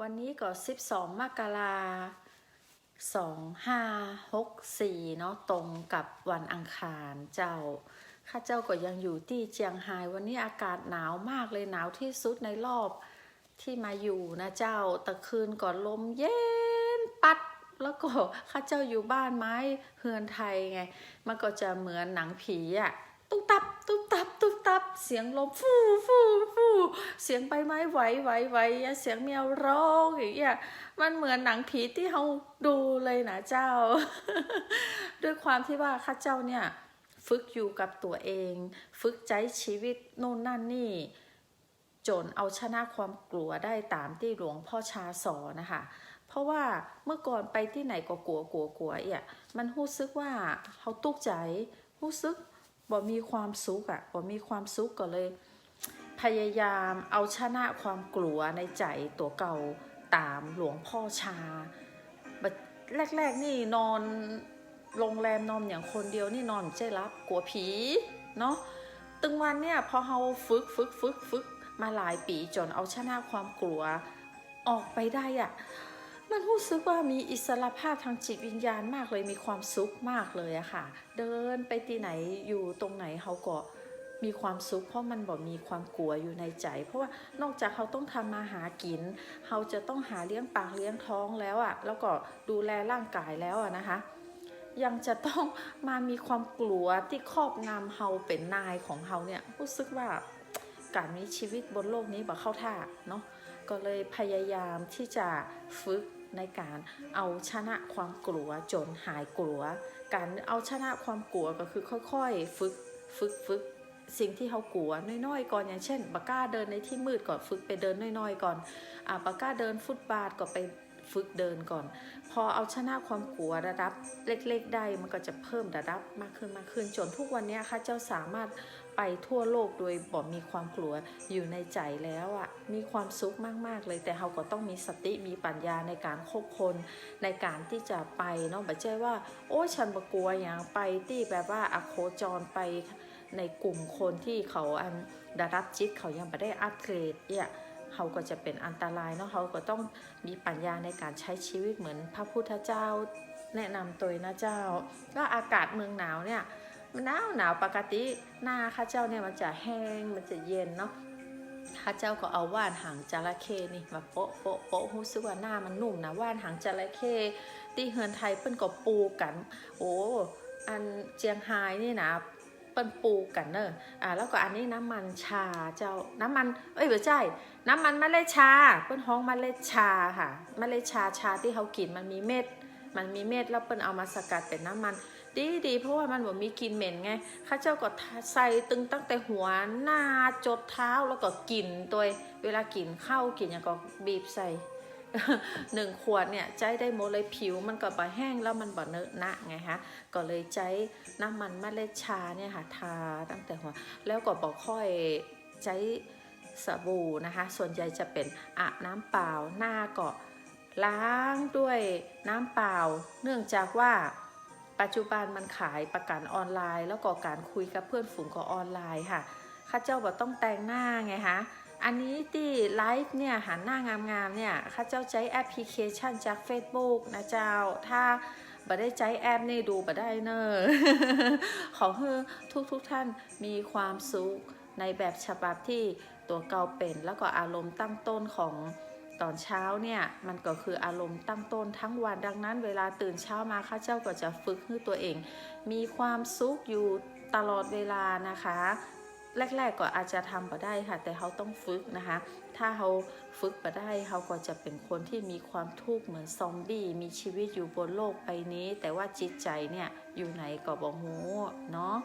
วันนี้ก็12มกราสองห้าหกสี่เนาะตรงกับวันอังคารเจ้า ข้าเจ้าก็ยังอยู่ที่เจียงไฮ้วันนี้อากาศหนาวมากเลยหนาวที่สุดในรอบที่มาอยู่นะเจ้าตะคืนก่อนลมเย็นปัดแล้วก็ข้าเจ้าอยู่บ้านไม้เฮือนไทยไง มันก็จะเหมือนหนังผีอะตุ๊บตับตุ เสียงลมฟูฟูฟูเสียงใบไม้ไหวไหวไหวเสียงแมวร้องอย่างเงี้ยมันเหมือนหนังผีที่เราดูเลยนะเจ้า ด้วยความที่ว่าข้าเจ้าเนี่ยฝึกอยู่กับตัวเอง ฝึกใจชีวิตโน่นนั่นนี่จนเอาชนะความกลัวได้ตามที่หลวงพ่อชาสอนนะคะ เพราะว่าเมื่อก่อนไปที่ไหนก็กลัวกลัวกลัวเอี่ยมันรู้สึกว่าเขาตุกใจรู้สึก บ่มีความสุขอะบ่มีความสุขก็เลย พยายามเอาชนะความกลัวในใจตัวเก่าตามหลวงพ่อชาบัดแรกๆนี่นอนโรงแรมนอนอย่างคนเดียวนี่นอนใจรับกลัวผีเนาะตึงวันเนี่ยพอเราฝึกฝึกฝึกฝึกมาหลายปีจนเอาชนะความกลัวออกไปได้อะ มันรู้สึกว่ามีอิสระภาพทางจิตวิญญาณมากเลยมีความสุขมากเลยอะค่ะ เดินไปที่ไหนอยู่ตรงไหนเขาก็มีความสุขเพราะมันบอกมีความกลัวอยู่ในใจ เพราะว่านอกจากเขาต้องทำมาหากินเขาจะต้องหาเลี้ยงปากเลี้ยงท้องแล้วอะ่ะแล้วก็ดูแลร่างกายแล้วอะนะคะ ยังจะต้องมามีความกลัวที่ครอบงำเฮาเป็นนายของเฮาเนี่ยรู้สึกว่าการมีชีวิตบนโลกนี้บ่เข้าท่าเนาะ ก็เลยพยายามที่จะฝึกในการเอาชนะความกลัวจนหายกลัว การเอาชนะความกลัวก็คือค่อยๆ ฝึกฝึกฝึกสิ่งที่เขากลัวน้อยๆ ก่อนอย่างเช่นปากก้าเดินในที่มืดก่อนฝึกไปเดินน้อยๆ ก่อนอ่าปากก้าเดินฟุตบาทก็ไป ฝึกเดินก่อน พอเอาชนะความกลัวระดับเล็กๆ ได้มันก็จะเพิ่มระดับมากขึ้นมากขึ้นจนทุกวันนี้ค่ะเจ้าสามารถไปทั่วโลกโดยบ่มีความกลัวอยู่ในใจแล้วอะ่ะมีความสุขมากๆเลย แต่เราก็ต้องมีสติมีปัญญาในการควบคนในการที่จะไปเนาะบบเจ้ว่า โอ้ฉันบกลัวอย่างไปที่แบบว่าอโคจรไปในกลุ่มคนที่เขาอันได้รับจิตเขายังไม่ได้อัปเกรดเนี่ย เขาก็จะเป็นอันตรายเนาะเขาก็ต้องมีปัญญาในการใช้ชีวิตเหมือนพระพุทธเจ้าแนะนำตัวนะเจ้า ก็อากาศเมืองหนาวเนี่ยมันหนาวหนาวปกติหน้าข้าเจ้าเนี่ยมันจะแห้งมันจะเย็นเนาะข้าเจ้าก็เอาว่านหางจระเข้นี่มาโปะโปะโปะรู้สึกว่าหน้ามันนุ่มนะว่านหางจระเข้ที่เฮือนไทยเพิ่นก็ปูกัน โอ้อันเจียงไฮ้นี่นะ เปิ้นปลูกกันเนอะอ่าแล้วก็อันนี้น้ำมันชาเจ้าน้ำมันเอ้ยไม่ใช่น้ำมันเมล็ดชาเปิ้นฮ้องเมล็ดชาค่ะเมล็ดชาชาที่เขากินมันมีเม็ด มันมีเม็ดแล้วเปิ้นเอามาสกัดเป็นน้ำมันดีดีเพราะว่ามันบ่มีกลิ่นเหม็นไงข้าเจ้าก็ใส่ตึงตั้งแต่หัวหน้าจดเท้าแล้วก็กินตัวเวลากินข้าวกินอย่างก็บีบใส่ หนึ่งขวดเนี่ยใจได้หมดเลยผิวมันก็บ่แห้งแล้วมันบ่เนอะหนะไงฮะก็เลยใจน้ำมันเมล็ดชาเนี่ยค่ะทาตั้งแต่หัวแล้วก็บอกค่อยใช้สบู่นะคะ ส่วนใหญ่จะเป็นอาบน้ำเปล่าหน้าก็ล้างด้วยน้ำเปล่า เนื่องจากว่าปัจจุบันมันขายประกันออนไลน์ แล้วก็การคุยกับเพื่อนฝูงก็ออนไลน์ค่ะข้าเจ้าบอกต้องแต่งหน้าไงคะ อันนี้ที่ไลฟ์เนี่ยหันหน้างามๆเนี่ยข้าเจ้าใช้แอปพลิเคชันจาก Facebook นะเจ้า ถ้าบ่ได้ใจแอปนี่ดูบ่ได้เนอขอให้ทุกทุกท่านมีความสุขในแบบฉบับที่ตัวเก่าเป็นแล้วก็อารมณ์ตั้งต้นของตอนเช้าเนี่ยมันก็คืออารมณ์ตั้งต้นทั้งวันดังนั้น เวลาตื่นเช้ามาข้าเจ้าก็จะฝึกให้ตัวเอง มีความสุขอยู่ตลอดเวลานะคะ แรก ๆ ก็อาจจะทำบ่ได้ค่ะ แต่เขาต้องฝึกนะคะ ถ้าเขาฝึกมาได้เขาก็จะเป็นคนที่มีความทุกข์เหมือนซอมบี้มีชีวิตอยู่บนโลกใบนี้ แต่ว่าจิตใจเนี่ยอยู่ไหนก็บอกหูเนาะ